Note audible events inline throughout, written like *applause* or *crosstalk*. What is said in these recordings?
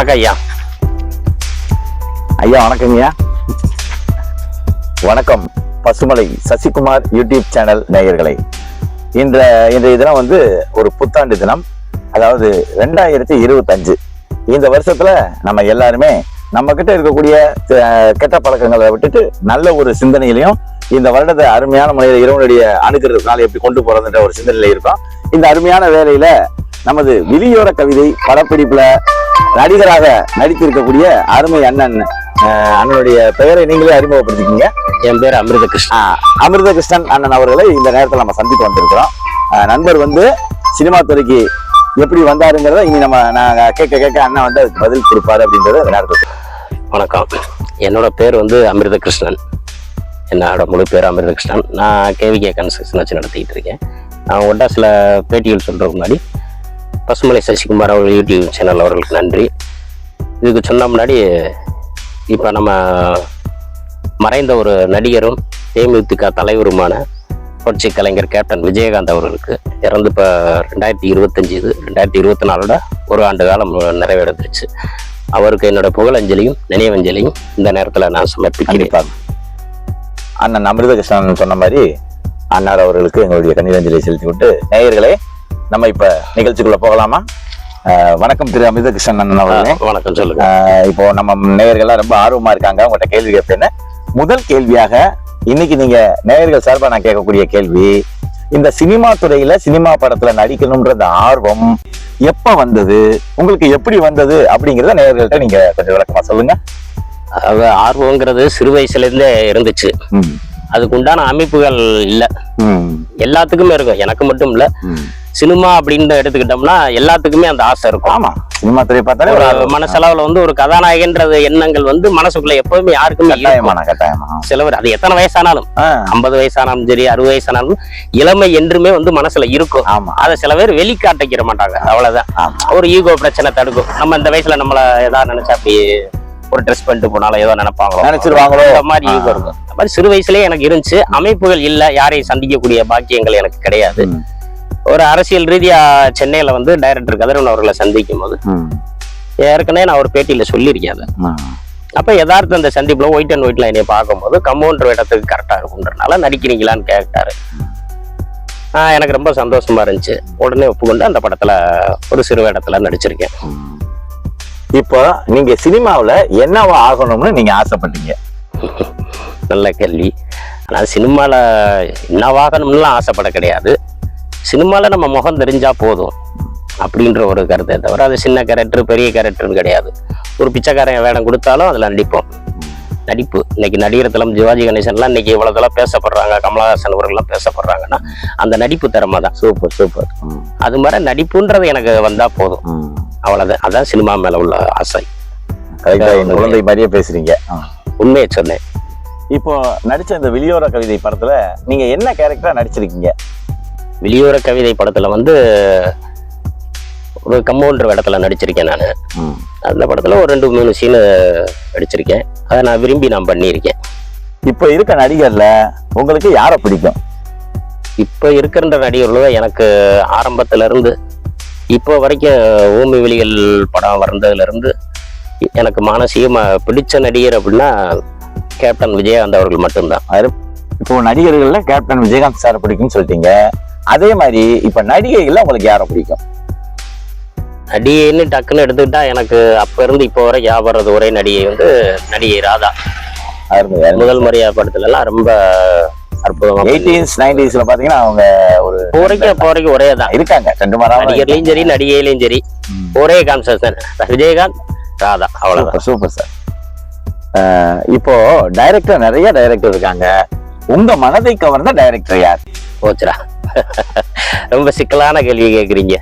வணக்கம் ஐயா. ஐயா வணக்கங்கய்யா. வணக்கம். பசுமலை சசிகுமார் யூடியூப் சேனல் நேயர்களை. இந்த இன்றைய தினம் வந்து ஒரு புத்தாண்டு தினம். அதாவது ரெண்டாயிரத்தி இருபத்தஞ்சு. இந்த வருஷத்துல நம்ம எல்லாருமே நம்ம கிட்ட இருக்கக்கூடிய கெட்ட பழக்கங்களை விட்டுட்டு நல்ல ஒரு சிந்தனையிலையும் இந்த வருடத்தை அருமையான முறையில் இறைவனுடைய அணுகிறதுனால எப்படி கொண்டு போறதுன்ற ஒரு சிந்தனையில இருக்கோம். இந்த அருமையான வேலையில நமது விழியோர கவிதை படப்பிடிப்புல நடிகராக நடித்திருக்கக்கூடிய அருமை அண்ணன் அண்ணனுடைய பெயரை நீங்களே அறிமுகப்படுத்திக்கிங்க. என் பேர் அமிர்த கிருஷ்ணா அமிர்த கிருஷ்ணன் அண்ணன் அவர்களை இந்த நேரத்தில் நம்ம சந்திக்க வந்திருக்கிறோம். நண்பர் வந்து சினிமா துறைக்கு எப்படி வந்தாருங்கிறத இனி நம்ம நாங்க கேட்க கேட்க அண்ணன் வந்து அதுக்கு பதில் கொடுப்பாரு அப்படின்றத நேரத்தில் வணக்கம். என்னோட பேர் வந்து அமிர்த கிருஷ்ணன் என்னோட முழு பேர் அமிர்த கிருஷ்ணன் நான் கேவிகே கன்ஸ்ட்ரக்ஷன் வச்சு நடத்திக்கிட்டு இருக்கேன். நான் உங்கள்கிட்ட சில பேட்டிகள் சொல்கிறதுக்கு முன்னாடி பசுமலை சசிகுமார் அவர்கள் யூடியூப் சேனல் அவர்களுக்கு நன்றி. இதுக்கு சொன்ன முன்னாடி இப்போ நம்ம மறைந்த ஒரு நடிகரும் தேமுதிக தலைவருமான புரட்சி கலைஞர் கேப்டன் விஜயகாந்த் அவர்களுக்கு இறந்து இப்போ ரெண்டாயிரத்தி இருபத்தஞ்சு இது ரெண்டாயிரத்தி இருபத்தி நாலோட ஒரு ஆண்டு காலம் நிறைவேறந்துருச்சு அவருக்கு என்னோட புகழஞ்சலியும் நினைவஞ்சலியும் இந்த நேரத்தில் நான் சமர்ப்பிக்கிறேன். அண்ணன் அமிர்தகிருஷ்ணன் சொன்ன மாதிரி அன்னார் அவர்களுக்கு எங்களுடைய கணிதஞ்சலியை செலுத்தி விட்டு நேயர்களே நம்ம இப்ப நிகழ்ச்சிக்குள்ள போகலாமா? வணக்கம் திரு அமிர்த கிருஷ்ணன் அண்ணன் அவர்களே. வணக்கம் சொல்லுங்க. இப்போ நம்ம நேயர்கள்லாம் ரொம்ப ஆர்வமா இருக்காங்க. உங்கள்கிட்ட கேள்வி கேட்பேன்னு. முதல் கேள்வியாக இன்னைக்கு நீங்க நேயர்கள் சார்பா நான் கேட்கக்கூடிய கேள்வி இந்த சினிமா துறையில சினிமா படத்துல நடிக்கணும்ன்ற அந்த ஆர்வம் எப்ப வந்தது உங்களுக்கு எப்படி வந்தது அப்படிங்கறத நேயர்கள்ட்ட நீங்க கொஞ்சம் விளக்கமா சொல்லுங்க. அது ஆர்வங்கிறது சிறு வயசுலேருந்தே இருந்துச்சு. ம், அதுக்கு உண்டான அமைப்புகள் இல்லை. எல்லாத்துக்குமே இருக்கும். எனக்கு மட்டும் இல்லை. சினிமா அப்படின்னு எடுத்துக்கிட்டோம்னா எல்லாத்துக்குமே அந்த ஆசை இருக்கும். ஆமா. சினிமா துறையை பார்த்தாலே ஒரு மனசளவுல வந்து ஒரு கதாநாயகன்றது எண்ணங்கள் வந்து மனசுக்குள்ள எப்பவுமே யாருக்குமே. கட்டாயமான கட்டாயமா. சிலவர் அது எத்தனை வயசானாலும் ஐம்பது வயசானாலும் சரி அறுபது வயசானாலும் இளமை என்றுமே வந்து மனசுல இருக்கும். ஆமா. அதை சில பேர் வெளிக்காட்டிக்கிற மாட்டாங்க. அவ்வளவுதான். ஒரு ஈகோ பிரச்சனை தடுக்கும். நம்ம இந்த வயசுல நம்மள ஏதாவது நினைச்சா அப்படி ஒரு ட்ரெஸ் பண்ணிட்டு போனாலும் ஏதோ நினைப்பாங்களோ. நினைச்சிருவாங்களோ? அந்த மாதிரி. ஈகோ இருக்கும். அந்த மாதிரி சிறு வயசுலயே எனக்கு இருந்துச்சு. அமைப்புகள் இல்ல யாரையும் சந்திக்கக்கூடிய பாக்கியங்கள் எனக்கு கிடையாது. ஒரு அரசியல் ரீதியா சென்னையில வந்து டைரக்டர் கதிரவன் அவர்களை சந்திக்கும் போது ஏற்கனவே நான் ஒரு பேட்டியில சொல்லியிருக்கேன் அதை. அப்ப யதார்த்த அந்த சந்திப்புல ஒயிட் அண்ட் ஒயிட்ல என்னை பார்க்கும்போது கம்பவுண்டர் இடத்துக்கு கரெக்டா இருக்குன்றனால நடிக்கிறீங்களான்னு கேட்டாரு. ஆஹ் எனக்கு ரொம்ப சந்தோஷமா இருந்துச்சு. உடனே ஒப்புக்கொண்டு அந்த படத்துல ஒரு சிறு வேடத்துல நடிச்சிருக்கேன். இப்போ நீங்க சினிமாவுல என்னவா ஆகணும்னு நீங்க ஆசைப்பட்டீங்க? *laughs* நல்ல கேள்வி. ஆனா சினிமால என்னவாகணும்லாம் ஆசைப்பட கிடையாது. சினிமால நம்ம முகம் தெரிஞ்சா போதும் அப்படின்ற ஒரு கருத்தை தவிர அது சின்ன கேரக்டர் பெரிய கேரக்டர்னு கிடையாது. ஒரு பிச்சைக்காரன் வேடம் கொடுத்தாலும் அதுல நடிப்போம். நடிப்பு. இன்னைக்கு நடிகர் தளம் சிவாஜி கணேசன்லாம் இன்னைக்கு இவ்வளவு தூரம் பேசப்படுறாங்க கமலஹாசன் அவர்கள்லாம் பேசப்படுறாங்க அந்த நடிப்பு திறமை தான். Super super. அது மாதிரி நடிப்புன்றது எனக்கு வந்தா போதும். ம். அவ்வளவுதான். அதான் சினிமா மேல உள்ள ஆசை. குழந்தை மாதிரியே பேசுறீங்க. உண்மையை சொன்னேன். இப்போ நடிச்ச இந்த வெளியோர கவிதை படத்துல நீங்க என்ன கேரக்டரா நடிச்சிருக்கீங்க? வெளியோர கவிதை படத்துல வந்து ஒரு கம்பவுண்டர் இடத்துல நடிச்சிருக்கேன் நான். அந்த படத்துல ஒரு ரெண்டு மூணு சீனு நடிச்சிருக்கேன். அதை நான் விரும்பி நான் பண்ணியிருக்கேன். இப்போ இருக்க நடிகர்ல உங்களுக்கு யாரை பிடிக்கும்? இப்போ இருக்கிற நடிகர்கள எனக்கு ஆரம்பத்துல இருந்து இப்போ வரைக்கும் ஊமி வெளிகள் படம் வந்ததுல இருந்து எனக்கு மானசீகமா பிடிச்ச நடிகர் அப்படின்னா கேப்டன் விஜயகாந்த் அவர்கள் மட்டும்தான். இப்போ நடிகர்கள்ல கேப்டன் விஜயகாந்த் சார் பிடிக்கும்னு சொல்லிட்டீங்க. அதே மாதிரி இப்ப நடிகைகள்ல உங்களுக்கு யாரை பிடிக்கும்? நடிகைன்னு டக்குன்னு எடுத்துக்கிட்டா எனக்கு அப்ப இருந்து இப்போ வரை வர்றது ஒரே நடிகை வந்து நடிகை ராதா. முதல் மரியா படத்துல எல்லாம் ரொம்ப அற்புதமா எயிட்டீன்ஸ் நைன்டிஸ்ல பாத்தீங்கன்னா அவங்க ஒரு வரைக்கும் இப்போ வரைக்கும் ஒரே தான் இருக்காங்க ரெண்டு மரம் நடிகர்லயும் சரி நடிகையிலயும் சரி. ஒரே கான்செப்ட் தான் விஜயகாந்த் ராதா அவ்வளவுதான். Super sir. இப்போ டைரக்டர் நிறைய டைரக்டர் இருக்காங்க. உங்க மனதை கவர்ந்த டைரக்டர் யார்? போச்சுடா. ரொம்ப சிக்கலான கேள்வி கேக்குறீங்க.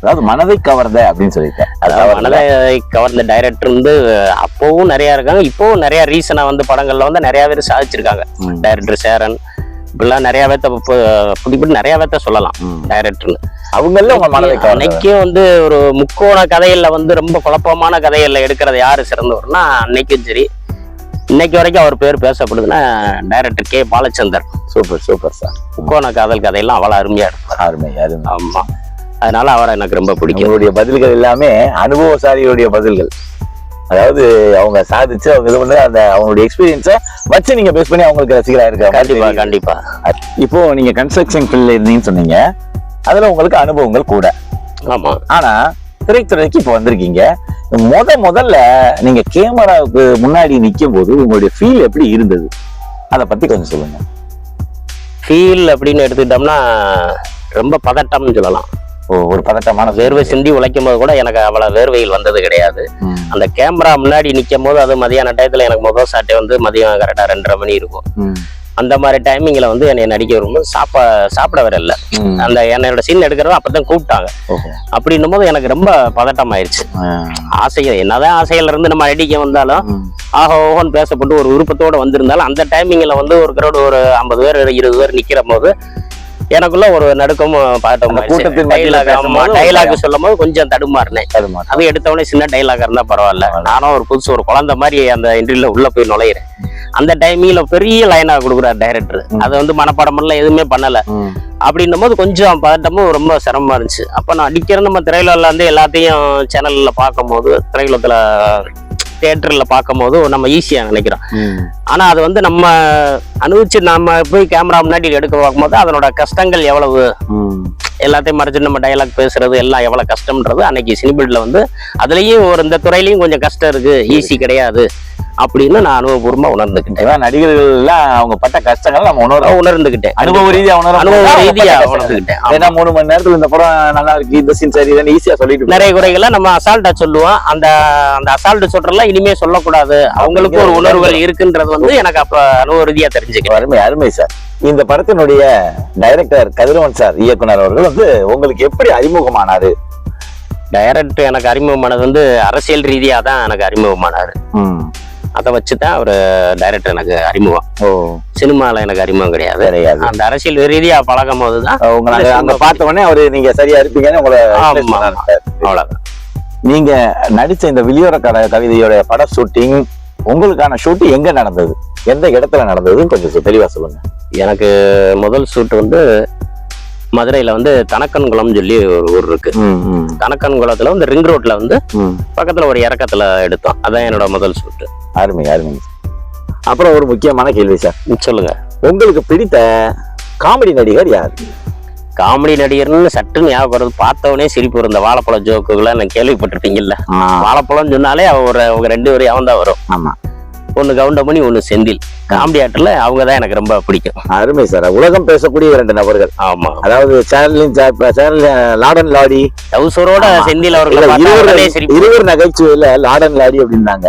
அதாவது மனதை கவர்ந்த அப்படின்னு சொல்லிட்டேன். அதாவது மனதை கவர்ந்த டைரக்டர் வந்து அப்பவும் நிறைய இருக்காங்க இப்பவும் நிறைய ரீசனா வந்து படங்கள்ல வந்து நிறைய பேர் சாதிச்சிருக்காங்க. டைரக்டர் சேரன் இப்படிலாம் நிறைய பேர்த்த பு- புடி புடி நிறைய பேர்த்த சொல்லலாம். டைரக்டர்னு அவங்கள அன்னைக்கும் வந்து ஒரு முக்கோண கதைகள்ல வந்து ரொம்ப குழப்பமான கதைகள்ல எடுக்கிறது யாரு சிறந்தவர்னா அன்னைக்கும் சரி. இன்னைக்கு வரைக்கும் அவர் பேர் பேசப்படுதுன்னா director K Balachander. Super super sir முக்கோண காதல் கதையெல்லாம் அவ்வளவு அருமையா எடுப்பார் அருமை அருமை. ஆமா. அதனால அவரை எனக்கு ரொம்ப பிடிக்கும். உங்களுடைய பதில்கள் எல்லாமே அனுபவசாலிகளுடைய பதில்கள். அதாவது அவங்க சாதிச்சு அவங்க இது பண்ணி அந்த அவங்களுடைய எக்ஸ்பீரியன்ஸை வச்சு நீங்க பேஸ் பண்ணி அவங்களுக்கு ரசிகரா இருக்க கண்டிப்பா கண்டிப்பா. இப்போ நீங்க கன்ஸ்ட்ரக்ஷன் ஃபீல்ட்ல இருந்தீங்கன்னு சொன்னீங்க. அதுல உங்களுக்கு அனுபவங்கள் கூட. ஆமா. ஆனா திரைத்துறைக்கு இப்போ வந்திருக்கீங்க. முத முதல்ல நீங்க கேமராவுக்கு முன்னாடி நிக்கும் போது உங்களுடைய ஃபீல் எப்படி இருந்தது? அதை பத்தி கொஞ்சம் சொல்லுங்க. ஃபீல் அப்படின்னு எடுத்துக்கிட்டோம்னா ரொம்ப பதட்டம்னு சொல்லலாம். ஒரு பதட்டமான வேர்வை சிந்தி உழைக்கும் போது கூட எனக்கு அவ்வளவு வேர்வையில் வந்தது கிடையாது. அந்த கேமரா முன்னாடி நிற்கும் போது அது மதியான டயத்துல எனக்கு முதல் சாட்டை வந்து மதியம் கரெக்டாக ரெண்டரை மணி இருக்கும். அந்த மாதிரி டைமிங்கில் வந்து என்னை நடிக்க வரும்போது சாப்பா சாப்பிட வரல. அந்த என்னோட சீன் எடுக்கிறத அப்பதான் கூப்பிட்டாங்க. அப்படின்னும் போது எனக்கு ரொம்ப பதட்டம் ஆயிடுச்சு ஆசைகள் என்னதான் ஆசையில இருந்து நம்ம நடிக்க வந்தாலும் ஆஹோ ஓஹோன்னு பேசப்பட்டு ஒரு விருப்பத்தோட வந்திருந்தாலும் அந்த டைமிங்ல வந்து ஒரு crowd ஒரு ஐம்பது பேர் இருபது பேர் நிக்கிற போது எனக்குள்ள ஒரு நடுக்கமும் டைலாக் சொல்லும் போது கொஞ்சம் தடுமாறினேன். அது எடுத்தவொடனே சின்ன டைலாக் இருந்தா பரவாயில்ல. நானும் ஒரு புதுசு ஒரு குழந்தை மாதிரி அந்த இன்டர்வியூல உள்ள போய் நுழையிறேன். அந்த டைமிங்ல பெரிய லைனா கொடுக்குறாரு டைரக்டர் அதை வந்து மனப்பாடம் எல்லாம் எதுவுமே பண்ணல. அப்படின்னும் போது கொஞ்சம் பதட்டமும் ரொம்ப சிரமமா இருந்துச்சு. அப்ப நான் அடிக்கிற நம்ம திரையுலகில் வந்து எல்லாத்தையும் சேனல்ல பார்க்கும்போது திரையுலகத்துல தியேட்டர்ல பார்க்கும்போது நம்ம ஈஸியா நினைக்கிறோம். ஆனா அது வந்து நம்ம அனுபவிச்சு நம்ம போய் கேமரா முன்னாடி எடுக்க பார்க்கும்போது அதனோட கஷ்டங்கள் எவ்வளவு. எல்லாத்தையும் மறைச்சு நம்ம டயலாக் பேசுறது எல்லாம் எவ்வளவு கஷ்டம்ன்றது அன்னைக்கு சினிபில்ட்ல வந்து அதுலயும் ஒரு இந்த துறையிலயும் கொஞ்சம் கஷ்டம் இருக்கு. ஈஸி கிடையாது. அப்படின்னு நான் அனுபவபூர்வமா உணர்ந்துக்கிட்டேன் இதான் நடிகர்கள் எல்லாம் அவங்க பட்ட கஷ்டங்கள் நம்ம உணர உணர்ந்துக்கிட்டேன் அனுபவ ரீதியா உணர அனுபவ ரீதியா உணர்ந்துக்கிட்டேன். ஏன்னா மூணு மணி நேரத்துல இந்த படம் நல்லா இருக்கு இந்த சீன் சரி இதுன்னு ஈஸியா சொல்லிட்டு நிறைய குறைகளை நம்ம அசால்ட்டா சொல்லுவோம். அந்த அந்த அசால்ட் சொல்றதெல்லாம் இனிமே சொல்லக்கூடாது. அவங்களுக்கு ஒரு உணர்வுகள் இருக்குன்றது வந்து எனக்கு அப்ப அனுபவ ரீதியா தெரிஞ்சுக்கிறேன் அருமை அருமை சார் இந்த படத்தினுடைய டைரக்டர் கதிரவன் சார் இயக்குனர் அவர்கள் வந்து உங்களுக்கு எப்படி அறிமுகமானாரு? டைரக்டர் எனக்கு அறிமுகமானது வந்து அரசியல் ரீதியா தான் எனக்கு அறிமுகமானாரு. அதை வச்சு தான் அவர் டைரக்டர் எனக்கு அறிமுகம். ஓ. சினிமால எனக்கு அறிமுகம் கிடையாது. கிடையாது. அந்த அரசியல் ரீதியா பழகும் போது தான் உங்களை அங்க- பார்த்த உடனே அவரு நீங்க சரியா இருப்பீங்கன்னு உங்களை ஆமா, replace பண்ணாரு. ஆமா. சார். அவ்வளவுதான். நீங்க நடிச்ச இந்த வெளியோர கட கவிதையோட பட ஷூட்டிங் உங்களுக்கான ஷூட் எங்க நடந்தது? எந்த இடத்துல நடந்ததுன்னு கொஞ்சம் தெளிவா சொல்லுங்க. எனக்கு முதல் ஷூட் வந்து மதுரையில வந்து தனக்கன்குளம்னு சொல்லி ஒரு ஊர் இருக்கு. தனக்கன்குளத்துல வந்து ரிங் ரோட்ல வந்து. பக்கத்துல ஒரு இறக்கத்துல எடுத்தோம். அதான் என்னோட முதல் ஷூட் அருமை அருமை. அப்புறம் ஒரு முக்கியமான கேள்வி சார். சொல்லுங்க. உங்களுக்கு பிடித்த காமெடி நடிகர் யார்? காமெடி நடிகர்னு சட்டுன்னு ஞாபகம் வருது. பார்த்தவனே சிரிப்பு வரும். இந்த வாழைப்பழ ஜோக்குகளை நான் கேள்விப்பட்டிருப்பீங்கல்ல. வாழைப்பழம் சொன்னாலே அவ ஒரு அவங்க ரெண்டு பேரும் அவன் தான் வரும். ஆமா. ஒன்னு கவுண்டமணி ஒன்னு செந்தில். காமெடி ஆக்டர்ல அவங்க தான் எனக்கு ரொம்ப பிடிக்கும். அருமை சார். உலகம் பேசக்கூடிய இரண்டு நபர்கள். ஆமா. அதாவது சேனலின் சேனல் லாடன் லாடி. டவுசரோட. செந்தில் அவர்களை இருவர் நகைச்சுவையில லாடன் லாடி அப்படின்னாங்க.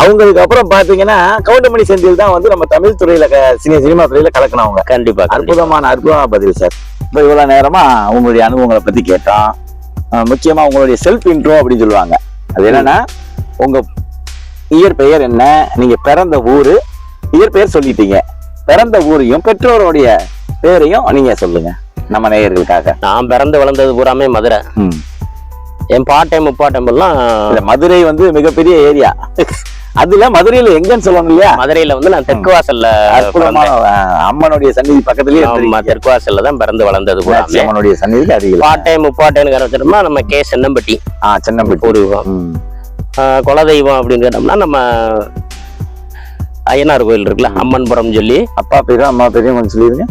அவங்களுக்கு அப்புறம் பாத்தீங்கன்னா கவுண்டமணி செந்தில் தான் வந்து நம்ம தமிழ் துறையில சினிமா துறையில கலக்கினவங்க. கண்டிப்பா கண்டிப்பா. அற்புதமான அற்புதமான பதில் சார். இப்போ இவ்வளவு நேரமா உங்களுடைய அனுபவங்களை பத்தி கேட்டோம். முக்கியமா உங்களுடைய செல்ஃப் இன்ட்ரோ அப்படின்னு சொல்லுவாங்க. அது என்னன்னா உங்க இயற்பெயர் என்ன? நீங்க பிறந்த ஊரு. இயற்பெயர் சொல்லிட்டீங்க. பிறந்த ஊரையும் பெற்றோருடைய பேரையும் நீங்க சொல்லுங்க நம்ம நேயர்களுக்காக. நான் பிறந்து வளர்ந்தது பூராமே மதுரை. என் பாட்டைம் முப்பாட்டம் எல்லாம் மதுரை வந்து மிகப்பெரிய ஏரியா. அதுல மதுரையில எங்கன்னு சொல்லுவாங்க இல்லையா? மதுரையில வந்து நான் தெற்கு வாசல்ல அம்மனுடைய சந்நிதி பக்கத்துலயே ஆமா. தெற்கு வாசல்ல தான் பிறந்து வளர்ந்தது பூராமே. அம்மனுடைய சந்நிதிக்கு அருகில் பாட்டைம் முப்பாட்டைன்னு கரைச்சிட்டோம்னா நம்ம கே. சென்னம்பட்டி. ஆ சென்னம்பட்டி. பூர்வீகம் ம். ஆஹ் குலதெய்வம் அப்படின்னு கேட்டோம்னா நம்ம ஐயனார் கோயில் இருக்குல்ல அம்மன்புரம் சொல்லி. அப்பா பேரும் அம்மா பேரையும் கொஞ்சம்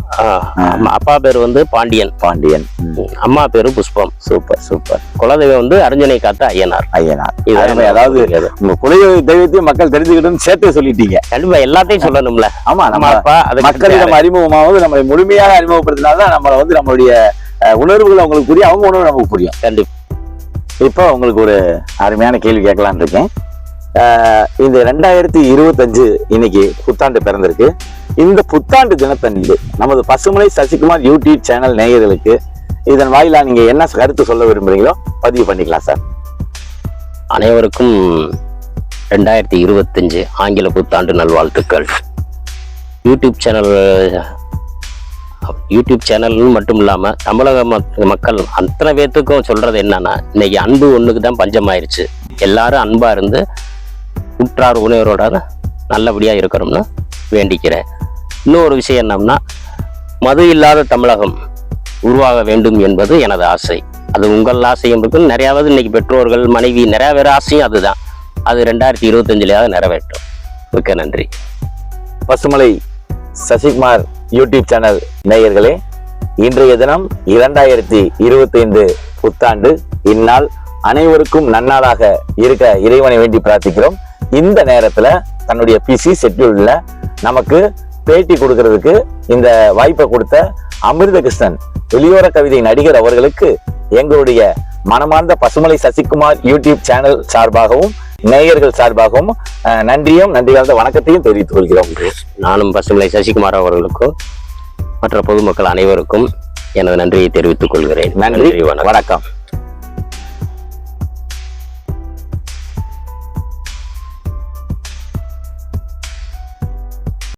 அம்மா- அப்பா பேர் வந்து பாண்டியன். பாண்டியன். அம்மா பேரு புஷ்பம். Super super. குலதெய்வம் வந்து அர்ஜுனை காத்த ஐயனார். ஐயனார். இது. அதாவது உங்க குலதெய்வ தெய்வத்தையும் மக்கள் தெரிஞ்சுக்கிட்டு சேர்த்து சொல்லிட்டீங்க. கண்டிப்பா எல்லாத்தையும் சொல்லணும்ல. ஆமா நம்ம அப்பா அதுக்கு மக்களிடம் அறிமுகமாவது நம்மளை முழுமையாக அறிமுகப்படுத்தினால்தான் நம்மளை வந்து நம்மளுடைய உணர்வுகள் அவங்களுக்கு புரியும் அவங்க உணர்வு நமக்கு புரியும். கண்டிப்பா. இப்போ உங்களுக்கு ஒரு அருமையான கேள்வி கேட்கலான் இருக்கேன். இந்த ரெண்டாயிரத்தி இருபத்தஞ்சு இன்னைக்கு புத்தாண்டு பிறந்திருக்கு. இந்த புத்தாண்டு தினத்தன்று நமது பசுமலை சசிகுமார் யூடியூப் சேனல் நேயர்களுக்கு இதன் வாயிலாக நீங்கள் என்ன கருத்து சொல்ல விரும்புகிறீங்களோ பதிவு பண்ணிக்கலாம் சார். அனைவருக்கும் ரெண்டாயிரத்தி இருபத்தஞ்சு ஆங்கில புத்தாண்டு நல்வாழ்த்துக்கள். யூடியூப் சேனல் யூடியூப் சேனல்னு மட்டும் இல்லாம தமிழக மக்கள் அத்தனை பேர்த்துக்கும் சொல்றது என்னன்னா இன்னைக்கு அன்பு ஒண்ணுக்கு தான் பஞ்சமாயிருச்சு. எல்லாரும் அன்பா இருந்து உற்றார் உணவரோட நல்லபடியா இருக்கணும்னு வேண்டிக்கிறேன். இன்னொரு விஷயம் என்னம்னா மது இல்லாத தமிழகம் உருவாக வேண்டும் என்பது எனது ஆசை. அது உங்கள் ஆசையும் இருக்கும். நிறையாவது இன்னைக்கு பெற்றோர்கள் மனைவி நிறையா பேர் ஆசையும் அதுதான். அது ரெண்டாயிரத்தி இருபத்தஞ்சிலேயாவது நிறைவேற்றும். மிக்க நன்றி. பசுமலை சசிகுமார் யூடியூப் சேனல் நேயர்களே இன்றைய தினம் இரண்டாயிரத்தி இருபத்தி ஐந்து புத்தாண்டு. இந்நாள் அனைவருக்கும் நன்னாளாக இருக்க இறைவனை வேண்டி பிரார்த்திக்கிறோம். இந்த நேரத்துல தன்னுடைய பிசி ஷெட்யூல்ல நமக்கு பேட்டி கொடுக்கறதுக்கு இந்த வாய்ப்பை கொடுத்த அமிர்த கிருஷ்ணன் வெளியோர கவிதை நடிகர் அவர்களுக்கு எங்களுடைய மனமார்ந்த பசுமலை சசிகுமார் யூடியூப் சேனல் சார்பாகவும் நேயர்கள் சார்பாகவும் நன்றியும் நன்றி கலந்த வணக்கத்தையும் தெரிவித்துக் கொள்கிறோம். நானும் பசுமலை சசிகுமார் அவர்களுக்கும் மற்ற பொதுமக்கள் அனைவருக்கும் எனது நன்றியை தெரிவித்துக் கொள்கிறேன். நன்றி வணக்கம்.